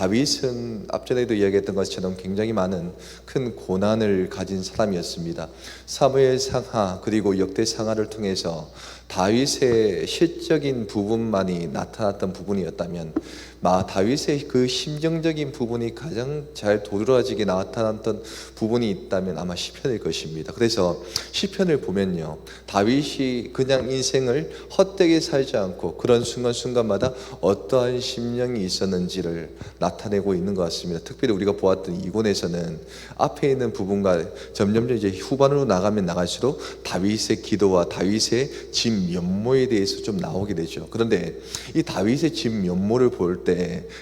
다윗은 앞전에도 이야기했던 것처럼 굉장히 많은 큰 고난을 가진 사람이었습니다. 사무엘 상하 그리고 역대 상하를 통해서 다윗의 실적인 부분만이 나타났던 부분이었다면 마 다윗의 그 심정적인 부분이 가장 잘 도드라지게 나타났던 부분이 있다면 아마 시편일 것입니다. 그래서 시편을 보면요. 다윗이 그냥 인생을 헛되게 살지 않고 그런 순간순간마다 어떠한 심령이 있었는지를 나타내고 있는 것 같습니다. 특별히 우리가 보았던 이권에서는 앞에 있는 부분과 점점점 이제 후반으로 나가면 나갈수록 다윗의 기도와 다윗의 집 면모에 대해서 좀 나오게 되죠. 그런데 이 다윗의 집 면모를 볼때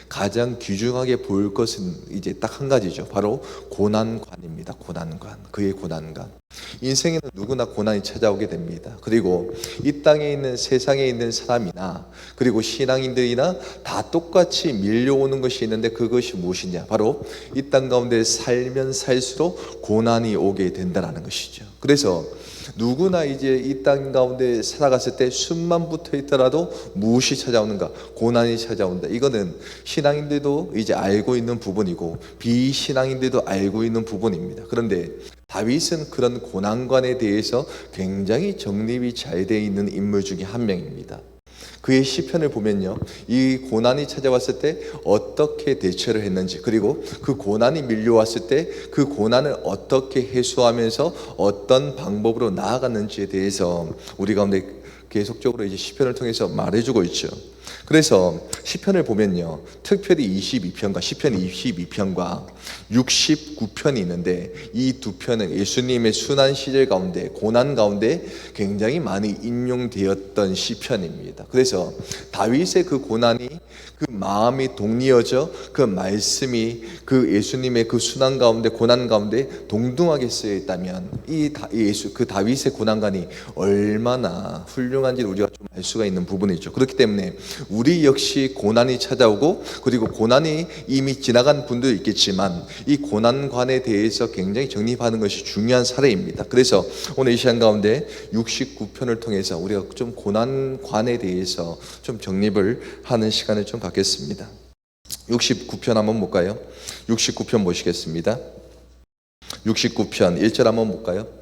가장 귀중하게 보일 것은 이제 딱 한 가지죠. 바로 고난관입니다. 고난관. 그의 고난관. 인생에는 누구나 고난이 찾아오게 됩니다. 그리고 이 땅에 있는 세상에 있는 사람이나 그리고 신앙인들이나 다 똑같이 밀려오는 것이 있는데 그것이 무엇이냐? 바로 이 땅 가운데 살면 살수록 고난이 오게 된다는 것이죠. 그래서 누구나 이제 이 땅 가운데 살아갔을 때 숨만 붙어 있더라도 무엇이 찾아오는가? 고난이 찾아온다. 이거는 신앙인들도 이제 알고 있는 부분이고 비신앙인들도 알고 있는 부분입니다. 그런데 다윗은 그런 고난관에 대해서 굉장히 정립이 잘 되어 있는 인물 중에 한 명입니다. 그의 시편을 보면요. 이 고난이 찾아왔을 때 어떻게 대처를 했는지 그리고 그 고난이 밀려왔을 때 그 고난을 어떻게 해소하면서 어떤 방법으로 나아갔는지에 대해서 우리 가운데 계속적으로 이제 시편을 통해서 말해주고 있죠. 그래서 시편을 보면요. 특별히 22편과 시편 22편과 69편이 있는데 이 두 편은 예수님의 순환 시절 가운데 고난 가운데 굉장히 많이 인용되었던 시편입니다. 그래서 다윗의 그 고난이 그 마음이 동리어져 그 말씀이 그 예수님의 그 순환 가운데 고난 가운데 동등하게 쓰여 있다면 이 다- 이 예수 그 다윗의 고난관이 얼마나 훌륭한지를 우리가 좀 알 수가 있는 부분이죠. 그렇기 때문에 우리 역시 고난이 찾아오고 그리고 고난이 이미 지나간 분도 있겠지만 이 고난관에 대해서 굉장히 정립하는 것이 중요한 사례입니다. 그래서 오늘 이 시간 가운데 69편을 통해서 우리가 좀 고난관에 대해서 좀 정립을 하는 시간을 좀 갖겠습니다. 69편 한번 볼까요? 69편 보시겠습니다. 69편 1절 한번 볼까요?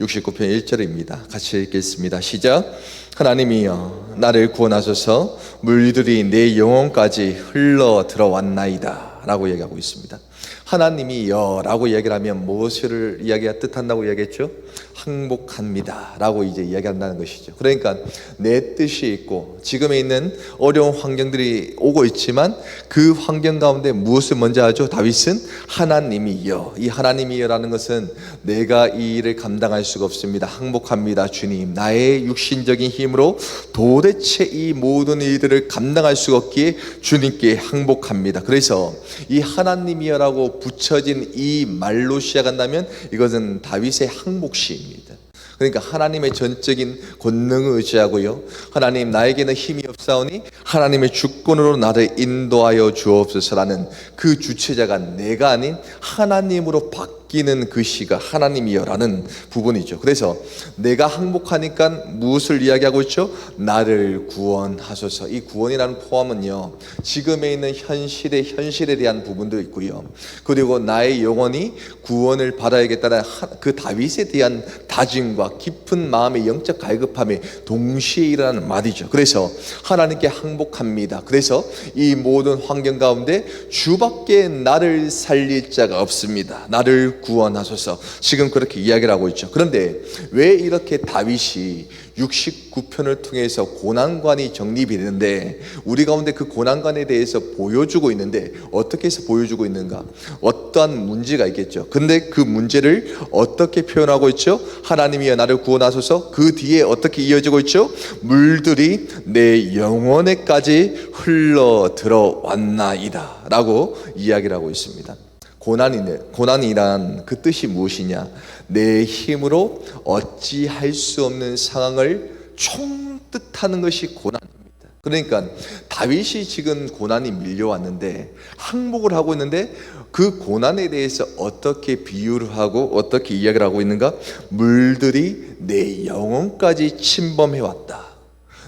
69편 1절입니다. 같이 읽겠습니다. 시작. 하나님이여 나를 구원하소서 물들이 내 영혼까지 흘러 들어왔나이다. 라고 얘기하고 있습니다. 하나님이여 라고 이야기를 하면 무엇을 이야기가 뜻한다고 이야기했죠? 항복합니다. 라고 이제 이야기한다는 것이죠. 그러니까 내 뜻이 있고 지금에 있는 어려운 환경들이 오고 있지만 그 환경 가운데 무엇을 먼저 하죠? 다윗은 하나님이여. 이 하나님이여라는 것은 내가 이 일을 감당할 수가 없습니다. 항복합니다. 주님. 나의 육신적인 힘으로 도대체 이 모든 일들을 감당할 수가 없기에 주님께 항복합니다. 그래서 이 하나님이여라고 붙여진 이 말로 시작한다면 이것은 다윗의 항복시입니다. 그러니까 하나님의 전적인 권능을 의지하고요. 하나님 나에게는 힘이 없사오니 하나님의 주권으로 나를 인도하여 주옵소서라는 그 주체자가 내가 아닌 하나님으로 바뀌 는 그 시가 하나님이여라는 부분이죠. 그래서 내가 항복하니까 무엇을 이야기하고 있죠? 나를 구원하소서. 이 구원이라는 포함은요. 지금에 있는 현실의 현실에 대한 부분도 있고요. 그리고 나의 영혼이 구원을 받아야겠다는 하- 그 다윗에 대한 다짐과 깊은 마음의 영적 갈급함이 동시에 일어나는 말이죠. 그래서 하나님께 항복합니다. 그래서 이 모든 환경 가운데 주밖에 나를 살릴 자가 없습니다. 나를 구원하소서. 지금 그렇게 이야기를 하고 있죠. 그런데 왜 이렇게 다윗이 69편을 통해서 고난관이 정립이 되는데 우리 가운데 그 고난관에 대해서 보여주고 있는데 어떻게 해서 보여주고 있는가? 어떠한 문제가 있겠죠. 근데 그 문제를 어떻게 표현하고 있죠? 하나님이여 나를 구원하소서. 그 뒤에 어떻게 이어지고 있죠? 물들이 내 영혼에까지 흘러 들어왔나이다라고 이야기를 하고 있습니다. 고난이네 고난이란 그 뜻이 무엇이냐? 내 힘으로 어찌할 수 없는 상황을 총 뜻하는 것이 고난입니다. 그러니까 다윗이 지금 고난이 밀려왔는데 항복을 하고 있는데 그 고난에 대해서 어떻게 비유를 하고 어떻게 이야기를 하고 있는가? 물들이 내 영혼까지 침범해 왔다.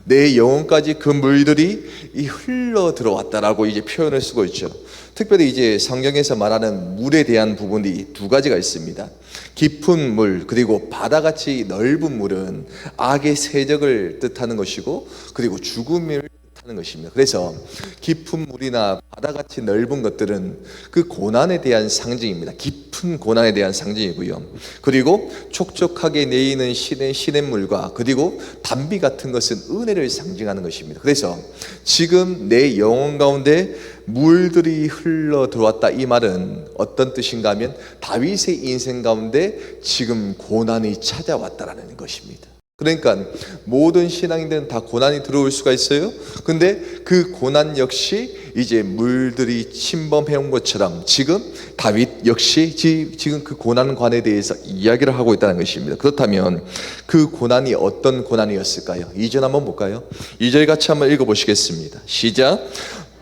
내 영혼까지 그 물들이 이 흘러 들어왔다라고 이제 표현을 쓰고 있죠. 특별히 이제 성경에서 말하는 물에 대한 부분이 두 가지가 있습니다. 깊은 물 그리고 바다같이 넓은 물은 악의 세적을 뜻하는 것이고 그리고 죽음을 뜻 하는 것입니다. 그래서 깊은 물이나 바다같이 넓은 것들은 그 고난에 대한 상징입니다. 깊은 고난에 대한 상징이고요. 그리고 촉촉하게 내리는 시냇, 시냇물과 그리고 담비 같은 것은 은혜를 상징하는 것입니다. 그래서 지금 내 영혼 가운데 물들이 흘러 들어왔다 이 말은 어떤 뜻인가 하면 다윗의 인생 가운데 지금 고난이 찾아왔다라는 것입니다. 그러니까 모든 신앙인들은 다 고난이 들어올 수가 있어요. 근데 그 고난 역시 이제 물들이 침범해 온 것처럼 지금 다윗 역시 지- 지금 그 고난관에 대해서 이야기를 하고 있다는 것입니다. 그렇다면 그 고난이 어떤 고난이었을까요? 이절 한번 볼까요? 이절 같이 한번 읽어 보시겠습니다. 시작.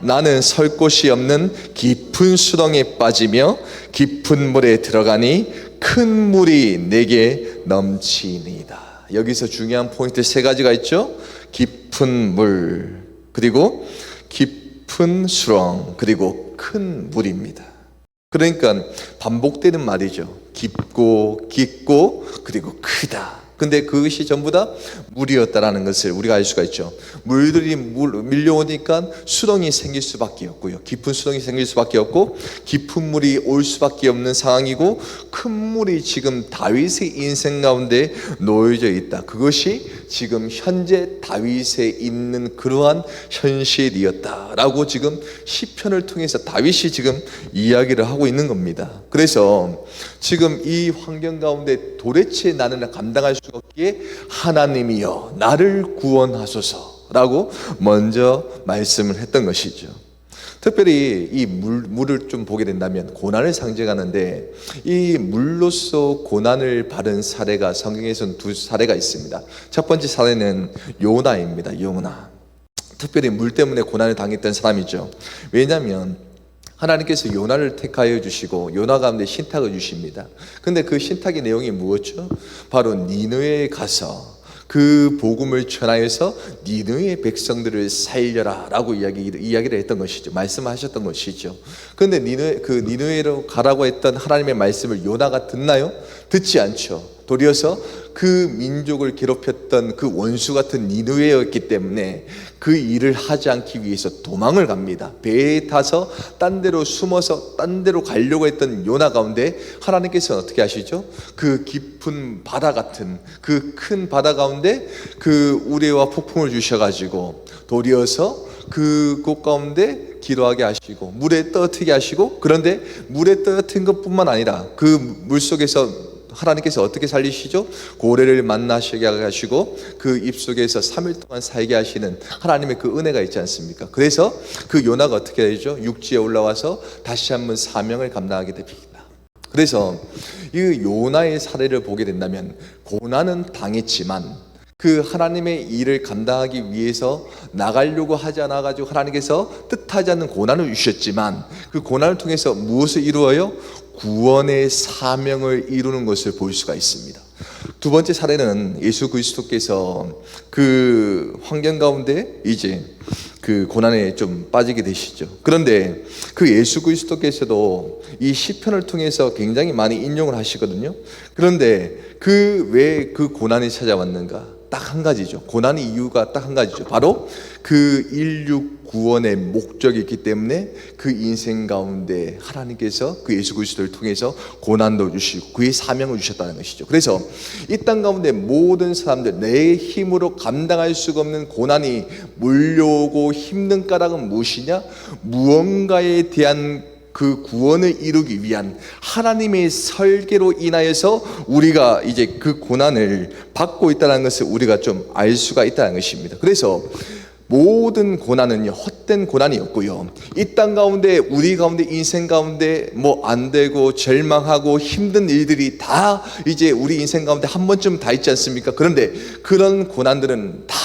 나는 설 곳이 없는 깊은 수렁에 빠지며 깊은 물에 들어가니 큰 물이 내게 넘치니이다. 여기서 중요한 포인트 세 가지가 있죠. 깊은 물, 그리고 깊은 수렁, 그리고 큰 물입니다. 그러니까 반복되는 말이죠. 깊고 깊고 그리고 크다. 근데 그것이 전부 다 물이었다라는 것을 우리가 알 수가 있죠. 물들이 물, 밀려오니까 수렁이 생길 수밖에 없고요. 깊은 수렁이 생길 수밖에 없고 깊은 물이 올 수밖에 없는 상황이고 큰 물이 지금 다윗의 인생 가운데 놓여져 있다. 그것이 지금 현재 다윗에 있는 그러한 현실이었다라고 지금 시편을 통해서 다윗이 지금 이야기를 하고 있는 겁니다. 그래서 지금 이 환경 가운데 도대체 나는 감당할 수가 없기에 하나님이여 나를 구원하소서라고 먼저 말씀을 했던 것이죠. 특별히 이 물, 물을 좀 보게 된다면 고난을 상징하는데 이 물로서 고난을 받은 사례가 성경에서는 두 사례가 있습니다. 첫 번째 사례는 요나입니다. 요나. 특별히 물 때문에 고난을 당했던 사람이죠. 왜냐하면 하나님께서 요나를 택하여 주시고 요나 가운데 신탁을 주십니다. 근데 그 신탁의 내용이 무엇죠? 바로 니느웨에 가서 그 복음을 전하여서 니느의 백성들을 살려라라고 이야기 이야기를 했던 것이죠. 말씀하셨던 것이죠. 그런데 니느 그 니느웨로 가라고 했던 하나님의 말씀을 요나가 듣나요? 듣지 않죠. 도리어서 그 민족을 괴롭혔던 그 원수 같은 니느웨였기 때문에 그 일을 하지 않기 위해서 도망을 갑니다. 배에 타서 딴 데로 숨어서 딴 데로 가려고 했던 요나 가운데 하나님께서는 어떻게 하시죠? 그 깊은 바다 같은 그 큰 바다 가운데 그 우레와 폭풍을 주셔가지고 도리어서 그곳 가운데 기도하게 하시고 물에 떠뜨게 하시고 그런데 물에 떠뜨린 것뿐만 아니라 그 물 속에서 하나님께서 어떻게 살리시죠? 고래를 만나시게 하시고 그 입속에서 3일 동안 살게 하시는 하나님의 그 은혜가 있지 않습니까? 그래서 그 요나가 어떻게 되죠? 육지에 올라와서 다시 한번 사명을 감당하게 됩니다. 그래서 이 요나의 사례를 보게 된다면 고난은 당했지만 그 하나님의 일을 감당하기 위해서 나가려고 하지 않아 가지고 하나님께서 뜻하지 않는 고난을 주셨지만 그 고난을 통해서 무엇을 이루어요? 구원의 사명을 이루는 것을 볼 수가 있습니다. 두 번째 사례는 예수 그리스도께서 그 환경 가운데 이제 그 고난에 좀 빠지게 되시죠. 그런데 그 예수 그리스도께서도 이 시편을 통해서 굉장히 많이 인용을 하시거든요. 그런데 그 왜 그 고난이 찾아왔는가? 딱 한 가지죠. 고난의 이유가 딱 한 가지죠. 바로 그 인류 구원의 목적이 있기 때문에 그 인생 가운데 하나님께서 그 예수 그리스도를 통해서 고난도 주시고 그의 사명을 주셨다는 것이죠. 그래서 이 땅 가운데 모든 사람들 내 힘으로 감당할 수가 없는 고난이 몰려오고 힘든 까닭은 무엇이냐? 무언가에 대한 그 구원을 이루기 위한 하나님의 설계로 인하여서 우리가 이제 그 고난을 받고 있다는 것을 우리가 좀 알 수가 있다는 것입니다. 그래서 모든 고난은요 헛된 고난이었고요 이 땅 가운데 우리 가운데 인생 가운데 뭐 안 되고 절망하고 힘든 일들이 다 이제 우리 인생 가운데 한 번쯤 다 있지 않습니까? 그런데 그런 고난들은 다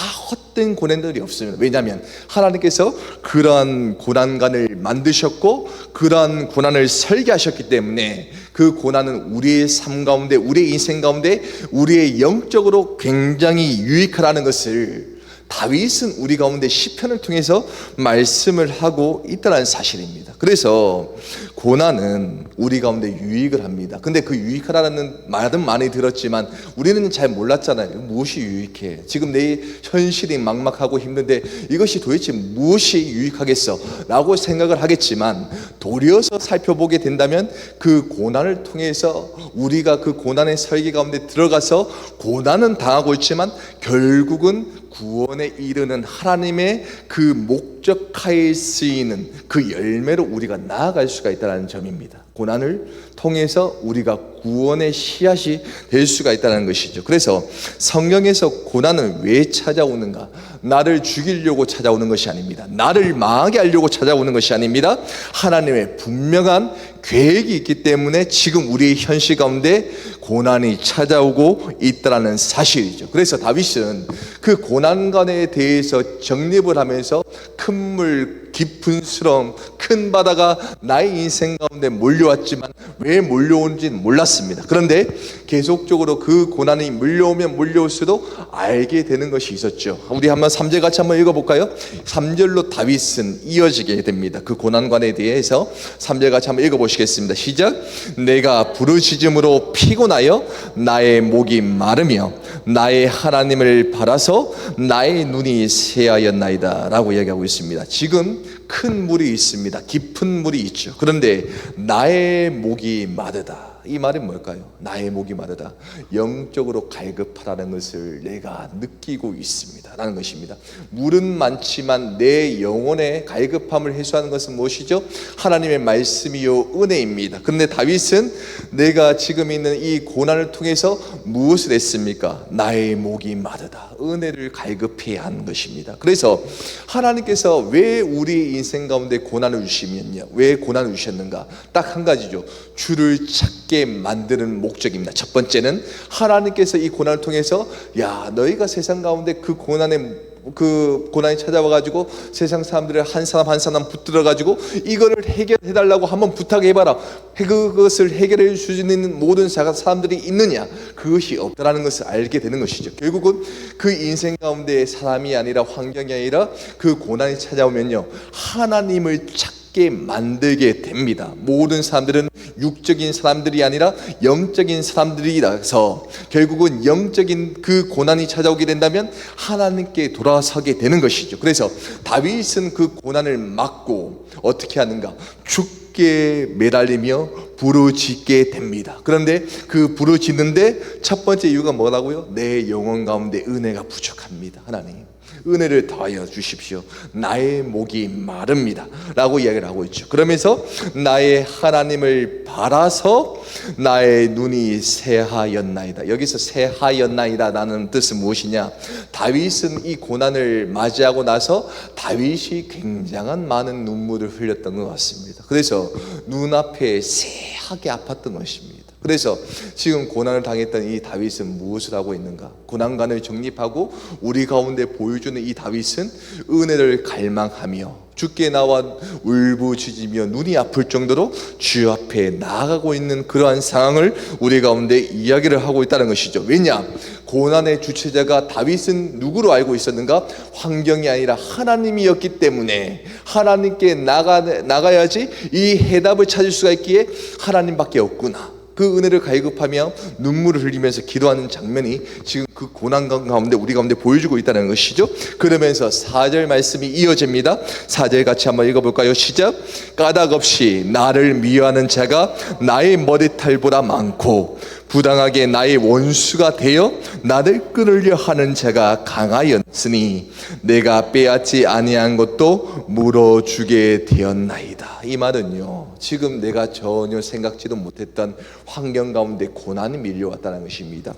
헛된 고난들이 없습니다. 왜냐하면 하나님께서 그러한 고난관을 만드셨고 그러한 고난을 설계하셨기 때문에 그 고난은 우리의 삶 가운데 우리의 인생 가운데 우리의 영적으로 굉장히 유익하라는 것을 다윗은 우리 가운데 시편을 통해서 말씀을 하고 있다는 사실입니다. 그래서 고난은 우리 가운데 유익을 합니다. 근데 그 유익하다는 말은 많이 들었지만 우리는 잘 몰랐잖아요. 무엇이 유익해? 지금 내 현실이 막막하고 힘든데 이것이 도대체 무엇이 유익하겠어? 라고 생각을 하겠지만 도리어서 살펴보게 된다면 그 고난을 통해서 우리가 그 고난의 설계 가운데 들어가서 고난은 당하고 있지만 결국은 구원에 이르는 하나님의 그 목적하에 쓰이는 그 열매로 우리가 나아갈 수가 있다는 점입니다. 고난을 통해서 우리가 구원의 씨앗이 될 수가 있다는 것이죠. 그래서 성경에서 고난은 왜 찾아오는가? 나를 죽이려고 찾아오는 것이 아닙니다. 나를 망하게 하려고 찾아오는 것이 아닙니다. 하나님의 분명한 계획이 있기 때문에 지금 우리의 현실 가운데 고난이 찾아오고 있다는 사실이죠. 그래서 다윗은 그 고난관에 대해서 정립을 하면서 큰 물, 깊은 수렁, 큰 바다가 나의 인생 가운데 몰려왔지만 왜 몰려온지는 몰랐습니다. 그런데 계속적으로 그 고난이 몰려오면 몰려올수록 알게 되는 것이 있었죠. 우리 한번 3절 같이 한번 읽어볼까요? 3절로 다윗은 이어지게 됩니다. 그 고난관에 대해서 3절 같이 한번 읽어보시겠습니다. 시작. 내가 부르짖음으로 피곤하여 나의 목이 마르며 나의 하나님을 바라서 나의 눈이 새하였나이다 라고 이야기하고 있습니다. 지금 큰 물이 있습니다. 깊은 물이 있죠. 그런데 나의 목이 마르다. 이 말은 뭘까요? 나의 목이 마르다. 영적으로 갈급하다는 것을 내가 느끼고 있습니다. 라는 것입니다. 물은 많지만 내 영혼의 갈급함을 해소하는 것은 무엇이죠? 하나님의 말씀이요, 은혜입니다. 그런데 다윗은 내가 지금 있는 이 고난을 통해서 무엇을 했습니까? 나의 목이 마르다. 은혜를 갈급해야 하는 것입니다. 그래서 하나님께서 왜 우리 인생 가운데 고난을 주시면요? 왜 고난을 주셨는가? 딱 한 가지죠. 주를 찾게 만드는 목적입니다. 첫 번째는 하나님께서 이 고난을 통해서 야 너희가 세상 가운데 그 고난의 그 고난이 찾아와 가지고 세상 사람들의 한 사람 한 사람 붙들어 가지고 이거를 해결해 달라고 한번 부탁해 봐라. 그것을 해결해 주는 모든 사람들이 있느냐? 그것이 없다라는 것을 알게 되는 것이죠. 결국은 그 인생 가운데 사람이 아니라 환경이 아니라 그 고난이 찾아오면요. 하나님을 찾 게 만들게 됩니다. 모든 사람들은 육적인 사람들이 아니라 영적인 사람들이라서 결국은 영적인 그 고난이 찾아오게 된다면 하나님께 돌아서게 되는 것이죠. 그래서 다윗은 그 고난을 막고 어떻게 하는가? 죽게 매달리며 부르짖게 됩니다. 그런데 그 부르짖는데 첫 번째 이유가 뭐라고요? 내 영혼 가운데 은혜가 부족합니다. 하나님. 은혜를 더하여 주십시오. 나의 목이 마릅니다. 라고 이야기를 하고 있죠. 그러면서 나의 하나님을 바라서 나의 눈이 새하였나이다. 여기서 새하였나이다 라는 뜻은 무엇이냐? 다윗은 이 고난을 맞이하고 나서 다윗이 굉장한 많은 눈물을 흘렸던 것 같습니다. 그래서 눈앞에 새하게 아팠던 것입니다. 그래서 지금 고난을 당했던 이 다윗은 무엇을 하고 있는가? 고난관을 정립하고 우리 가운데 보여주는 이 다윗은 은혜를 갈망하며 죽게 나와 울부짖으며 눈이 아플 정도로 주 앞에 나아가고 있는 그러한 상황을 우리 가운데 이야기를 하고 있다는 것이죠. 왜냐? 고난의 주체자가 다윗은 누구로 알고 있었는가? 환경이 아니라 하나님이었기 때문에 하나님께 나가, 나가야지 이 해답을 찾을 수가 있기에 하나님밖에 없구나. 그 은혜를 갈급하며 눈물을 흘리면서 기도하는 장면이 지금 그 고난 가운데 우리 가운데 보여주고 있다는 것이죠. 그러면서 4절 말씀이 이어집니다. 4절 같이 한번 읽어볼까요? 시작. 까닭 없이 나를 미워하는 자가 나의 머리털보다 많고 부당하게 나의 원수가 되어 나를 끊으려 하는 자가 강하였으니 내가 빼앗지 아니한 것도 물어주게 되었나이다. 이 말은요. 지금 내가 전혀 생각지도 못했던 환경 가운데 고난이 밀려왔다는 것입니다.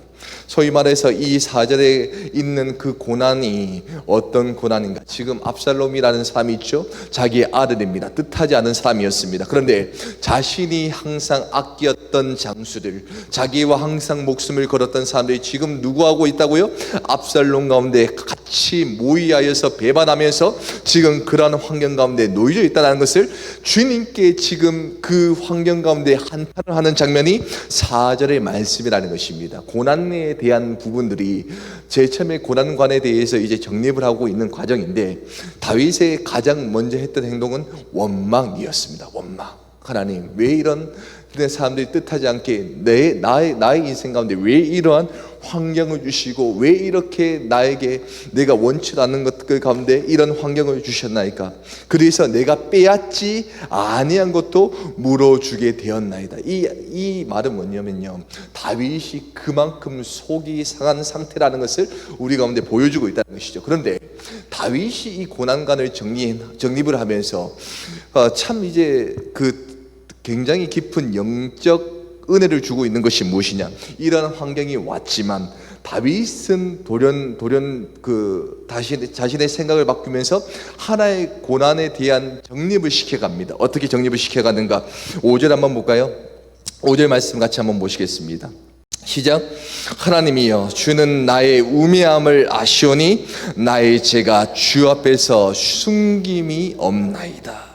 소위 말해서 이 사절에 있는 그 고난이 어떤 고난인가? 지금 압살롬이라는 사람이 있죠. 자기 아들입니다. 뜻하지 않은 사람이었습니다. 그런데 자신이 항상 아꼈던 장수들, 자기와 항상 목숨을 걸었던 사람들이 지금 누구하고 있다고요? 압살롬 가운데 같이 모의하여서 배반하면서 지금 그러한 환경 가운데 놓여 있다는 것을 주님께 지금 그 환경 가운데 한탄을 하는 장면이 4절의 말씀이라는 것입니다. 고난에 대한 부분들이 제 처음에 고난관에 대해서 이제 정립을 하고 있는 과정인데 다윗의 가장 먼저 했던 행동은 원망이었습니다. 원망. 하나님 왜 이런 사람들이 뜻하지 않게 내 나의 나의 인생 가운데 왜 이러한 환경을 주시고 왜 이렇게 나에게 내가 원치 않는 것들 가운데 이런 환경을 주셨나이까? 그래서 내가 빼앗지 아니한 것도 물어주게 되었나이다. 이, 이 말은 뭐냐면요. 다윗이 그만큼 속이 상한 상태라는 것을 우리 가운데 보여주고 있다는 것이죠. 그런데 다윗이 이 고난관을 정리, 정립을 하면서 어, 참 이제 그 굉장히 깊은 영적 은혜를 주고 있는 것이 무엇이냐? 이런 환경이 왔지만 다윗은 돌연 돌연 그 다시 자신의 생각을 바꾸면서 하나의 고난에 대한 정립을 시켜갑니다. 어떻게 정립을 시켜가는가? 5절 한번 볼까요? 5절 말씀 같이 한번 보시겠습니다. 시작. 하나님이여 주는 나의 우매함을 아시오니 나의 죄가 주 앞에서 숨김이 없나이다.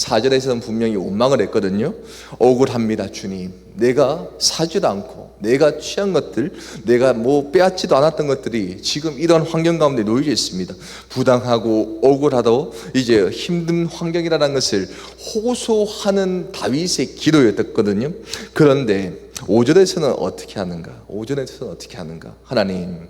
사절에서는 분명히 원망을 했거든요. 억울합니다, 주님. 내가 사지도 않고, 내가 취한 것들, 내가 뭐 빼앗지도 않았던 것들이 지금 이런 환경 가운데 놓여져 있습니다. 부당하고 억울하도 이제 힘든 환경이라는 것을 호소하는 다윗의 기도였거든요. 그런데 5절에서는 어떻게 하는가? 5절에서는 어떻게 하는가? 하나님,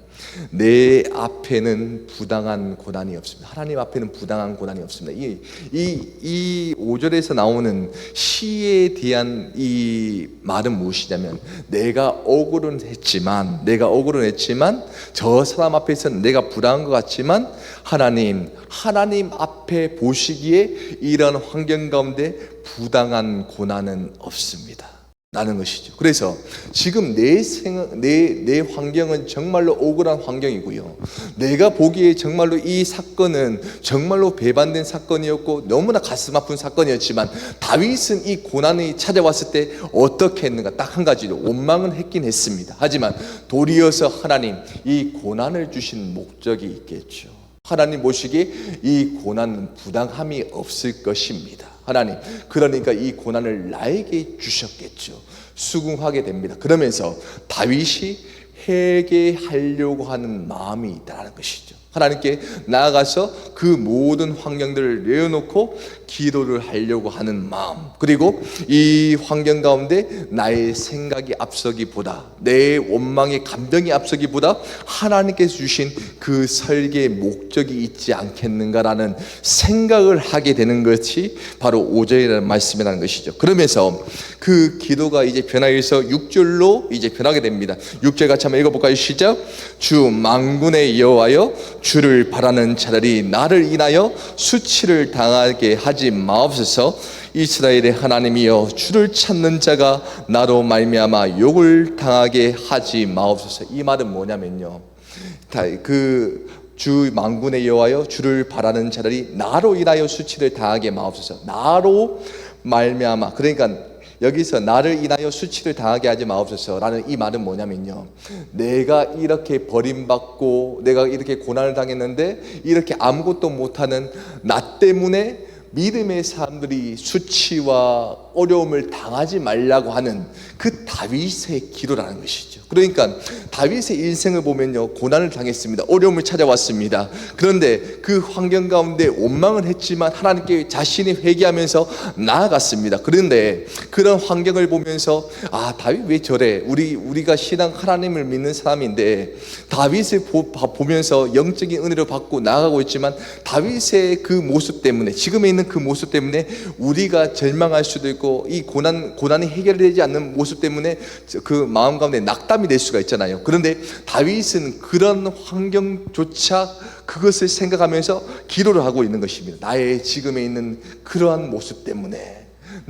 내 앞에는 부당한 고난이 없습니다. 하나님 앞에는 부당한 고난이 없습니다. 이, 이, 이 5절에서 나오는 시에 대한 이 말은 무엇이냐면, 내가 억울은 했지만, 내가 억울은 했지만, 저 사람 앞에서는 내가 부당한 것 같지만, 하나님, 하나님 앞에 보시기에 이런 환경 가운데 부당한 고난은 없습니다. 라는 것이죠. 그래서 지금 내 생, 내, 내 환경은 정말로 억울한 환경이고요. 내가 보기에 정말로 이 사건은 정말로 배반된 사건이었고 너무나 가슴 아픈 사건이었지만 다윗은 이 고난이 찾아왔을 때 어떻게 했는가 딱 한 가지로 원망은 했긴 했습니다. 하지만 도리어서 하나님 이 고난을 주신 목적이 있겠죠. 하나님 보시기에 이 고난은 부당함이 없을 것입니다. 하나님, 그러니까 이 고난을 나에게 주셨겠죠. 수긍하게 됩니다. 그러면서 다윗이 회개하려고 하는 마음이 있다는 것이죠. 하나님께 나아가서 그 모든 환경들을 내어놓고 기도를 하려고 하는 마음 그리고 이 환경 가운데 나의 생각이 앞서기보다 내 원망의 감정이 앞서기보다 하나님께서 주신 그 설계의 목적이 있지 않겠는가라는 생각을 하게 되는 것이 바로 5절이라는 말씀이라는 것이죠. 그러면서 그 기도가 이제 변화해서 6절로 이제 변하게 됩니다. 6절 같이 한번 읽어볼까요? 시작. 주 망군의 여호와여 주를 바라는 자들이 나를 인하여 수치를 당하게 하지 마옵소서. 이스라엘의 하나님이여 주를 찾는 자가 나로 말미암아 욕을 당하게 하지 마옵소서. 이 말은 뭐냐면요. 그 주 망군의 여호와여 주를 바라는 자들이 나로 인하여 수치를 당하게 마옵소서. 나로 말미암아 그러니까 여기서 나를 인하여 수치를 당하게 하지 마옵소서라는 이 말은 뭐냐면요. 내가 이렇게 버림받고 내가 이렇게 고난을 당했는데 이렇게 아무것도 못하는 나 때문에 믿음의 사람들이 수치와 어려움을 당하지 말라고 하는 그 다윗의 기도라는 것이죠. 그러니까 다윗의 인생을 보면요. 고난을 당했습니다. 어려움을 찾아왔습니다. 그런데 그 환경 가운데 원망을 했지만 하나님께 자신이 회개하면서 나아갔습니다. 그런데 그런 환경을 보면서 아, 다윗 왜 저래? 우리 우리가 신앙 하나님을 믿는 사람인데 다윗을 보, 보면서 영적인 은혜를 받고 나아가고 있지만 다윗의 그 모습 때문에 지금에 있는 그 모습 때문에 우리가 절망할 수도 있고 이 고난 고난이 해결되지 않는 모습 때문에 그 마음 가운데 낙담이 될 수가 있잖아요. 그런데 다윗은 그런 환경조차 그것을 생각하면서 기도를 하고 있는 것입니다. 나의 지금에 있는 그러한 모습 때문에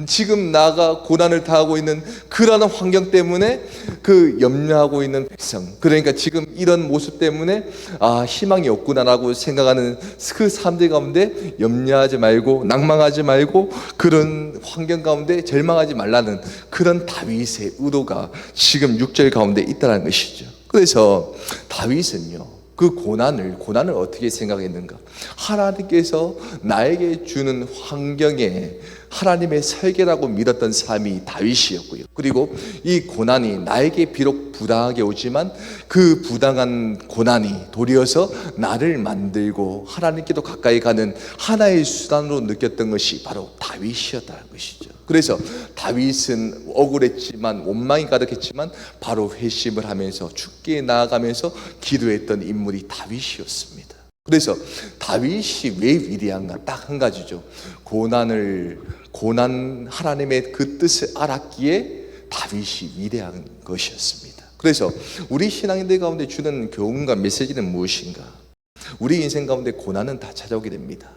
지금 나가 고난을 당하고 있는 그러한 환경 때문에 그 염려하고 있는 백성 그러니까 지금 이런 모습 때문에 아 희망이 없구나라고 생각하는 그 사람들 가운데 염려하지 말고 낭망하지 말고 그런 환경 가운데 절망하지 말라는 그런 다윗의 의도가 지금 6절 가운데 있다는 것이죠. 그래서 다윗은요 그 고난을 고난을 어떻게 생각했는가? 하나님께서 나에게 주는 환경에 하나님의 설계라고 믿었던 사람이 다윗이었고요. 그리고 이 고난이 나에게 비록 부당하게 오지만 그 부당한 고난이 도리어서 나를 만들고 하나님께도 가까이 가는 하나의 수단으로 느꼈던 것이 바로 다윗이었다는 것이죠. 그래서 다윗은 억울했지만 원망이 가득했지만 바로 회심을 하면서 죽게 나아가면서 기도했던 인물이 다윗이었습니다. 그래서 다윗이 왜 위대한가 딱 한 가지죠. 고난을 고난 하나님의 그 뜻을 알았기에 다윗이 위대한 것이었습니다. 그래서 우리 신앙인들 가운데 주는 교훈과 메시지는 무엇인가? 우리 인생 가운데 고난은 다 찾아오게 됩니다.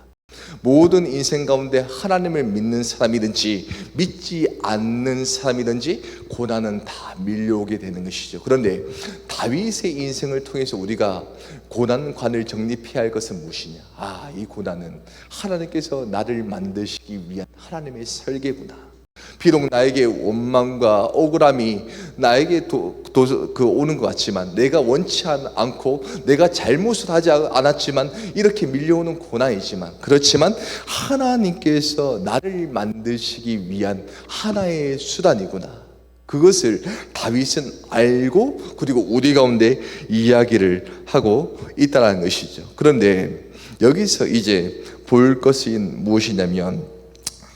모든 인생 가운데 하나님을 믿는 사람이든지 믿지 않는 사람이든지 고난은 다 밀려오게 되는 것이죠. 그런데 다윗의 인생을 통해서 우리가 고난관을 정립해야 할 것은 무엇이냐? 아, 이 고난은 하나님께서 나를 만드시기 위한 하나님의 설계구나. 비록 나에게 원망과 억울함이 나에게 도, 도, 그 오는 것 같지만 내가 원치 않고 내가 잘못을 하지 않았지만 이렇게 밀려오는 고난이지만 그렇지만 하나님께서 나를 만드시기 위한 하나의 수단이구나. 그것을 다윗은 알고 그리고 우리 가운데 이야기를 하고 있다는 것이죠. 그런데 여기서 이제 볼 것이 무엇이냐면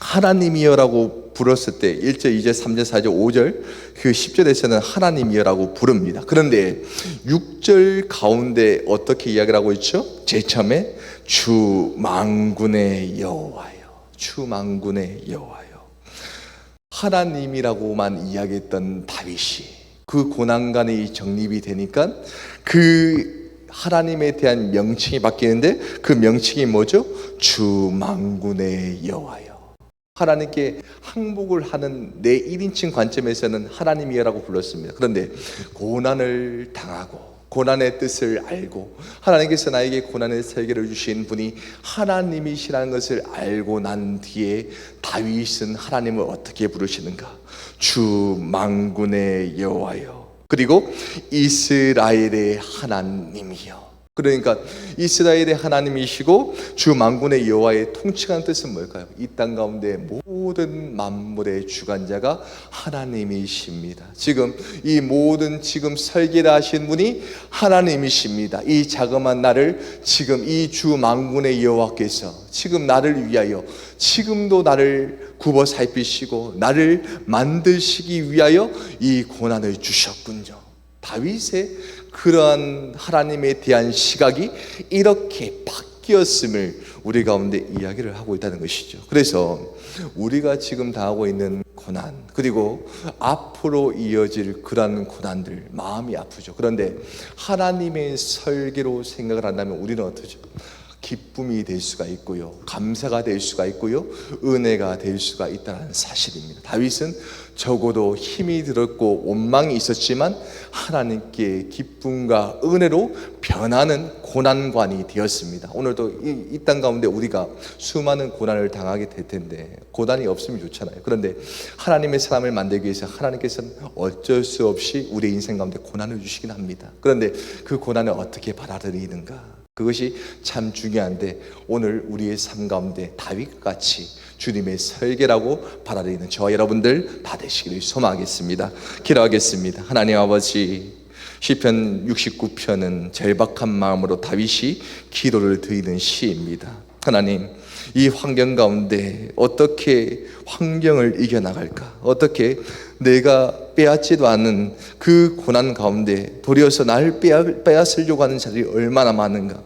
하나님이여라고 불었을 때 1절, 2절, 3절, 4절, 5절 그 10절에서는 하나님이여라고 부릅니다. 그런데 6절 가운데 어떻게 이야기를 하고 있죠? 제일 처음에 주 망군의 여호와요. 주 망군의 여호와요. 하나님이라고만 이야기했던 다윗이 그 고난간이 정립이 되니까 그 하나님에 대한 명칭이 바뀌는데 그 명칭이 뭐죠? 주 망군의 여호와요. 하나님께 항복을 하는 내 1인칭 관점에서는 하나님이라고 불렀습니다. 그런데 고난을 당하고 고난의 뜻을 알고 하나님께서 나에게 고난의 설계를 주신 분이 하나님이시라는 것을 알고 난 뒤에 다윗은 하나님을 어떻게 부르시는가? 주 망군의 여호와여. 그리고 이스라엘의 하나님이여. 그러니까 이스라엘의 하나님이시고 주 만군의 여호와의 통치하는 뜻은 뭘까요? 이 땅 가운데 모든 만물의 주관자가 하나님이십니다. 지금 이 모든 지금 설계를 하신 분이 하나님이십니다. 이 자그만 나를 지금 이 주 만군의 여호와께서 지금 나를 위하여 지금도 나를 굽어 살피시고 나를 만드시기 위하여 이 고난을 주셨군요. 다윗의 그러한 하나님에 대한 시각이 이렇게 바뀌었음을 우리 가운데 이야기를 하고 있다는 것이죠. 그래서 우리가 지금 당하고 있는 고난 그리고 앞으로 이어질 그러한 고난들 마음이 아프죠. 그런데 하나님의 설계로 생각을 한다면 우리는 어떠죠? 기쁨이 될 수가 있고요. 감사가 될 수가 있고요. 은혜가 될 수가 있다는 사실입니다. 다윗은 적어도 힘이 들었고 원망이 있었지만 하나님께 기쁨과 은혜로 변하는 고난관이 되었습니다. 오늘도 이 땅 가운데 우리가 수많은 고난을 당하게 될 텐데 고난이 없으면 좋잖아요. 그런데 하나님의 사람을 만들기 위해서 하나님께서는 어쩔 수 없이 우리 인생 가운데 고난을 주시긴 합니다. 그런데 그 고난을 어떻게 받아들이는가? 그것이 참 중요한데 오늘 우리의 삶 가운데 다윗같이 주님의 설계라고 받아들이는 저와 여러분들 다 되시기를 소망하겠습니다. 기도하겠습니다. 하나님 아버지 시편 69편은 절박한 마음으로 다윗이 기도를 드리는 시입니다. 하나님 이 환경 가운데 어떻게 환경을 이겨나갈까? 어떻게 내가 빼앗지도 않은 그 고난 가운데 도리어서 날 빼앗으려고 하는 자들이 얼마나 많은가?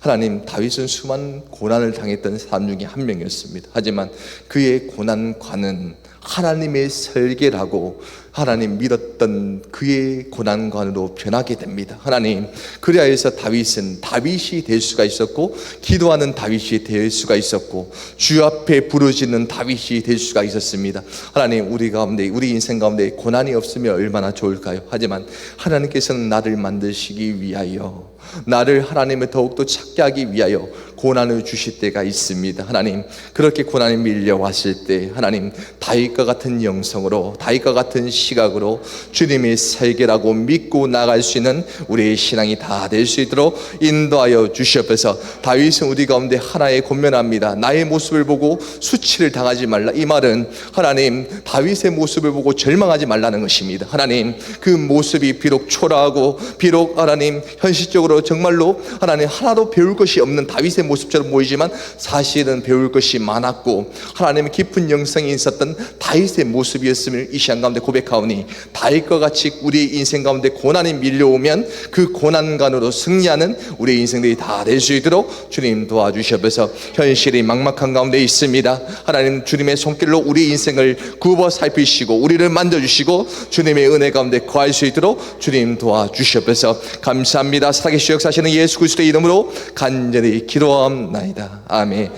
하나님 다윗은 수많은 고난을 당했던 사람 중에 한 명이었습니다. 하지만 그의 고난과는 하나님의 설계라고 하나님 믿었던 그의 고난관으로 변하게 됩니다. 하나님, 그래야 해서 다윗은 다윗이 될 수가 있었고, 기도하는 다윗이 될 수가 있었고, 주 앞에 부르짖는 다윗이 될 수가 있었습니다. 하나님, 우리 가운데, 우리 인생 가운데 고난이 없으면 얼마나 좋을까요? 하지만 하나님께서는 나를 만드시기 위하여 나를 하나님을 더욱더 찾게 하기 위하여 고난을 주실 때가 있습니다. 하나님, 그렇게 고난이 밀려왔을 때 하나님 다윗과 같은 영성으로 다윗과 같은 시 각으로 주님의 설계라고 믿고 나갈 수 있는 우리의 신앙이 다 될 수 있도록 인도하여 주시옵소서. 다윗은 우리 가운데 하나의 권면합니다. 나의 모습을 보고 수치를 당하지 말라. 이 말은 하나님 다윗의 모습을 보고 절망하지 말라는 것입니다. 하나님 그 모습이 비록 초라하고 비록 하나님 현실적으로 정말로 하나님 하나도 배울 것이 없는 다윗의 모습처럼 보이지만 사실은 배울 것이 많았고 하나님의 깊은 영성이 있었던 다윗의 모습이었음을 이 시간 가운데 고백하 오니 다윗과 같이 우리 인생 가운데 고난이 밀려오면 그 고난간으로 승리하는 우리 인생들이 다 될 수 있도록 주님 도와주시옵소서. 현실이 막막한 가운데 있습니다. 하나님 주님의 손길로 우리 인생을 굽어 살피시고 우리를 만져주시고 주님의 은혜 가운데 거할 수 있도록 주님 도와주시옵소서. 감사합니다. 살아계시 역사하시는 예수 그리스도의 이름으로 간절히 기도함나이다. 아멘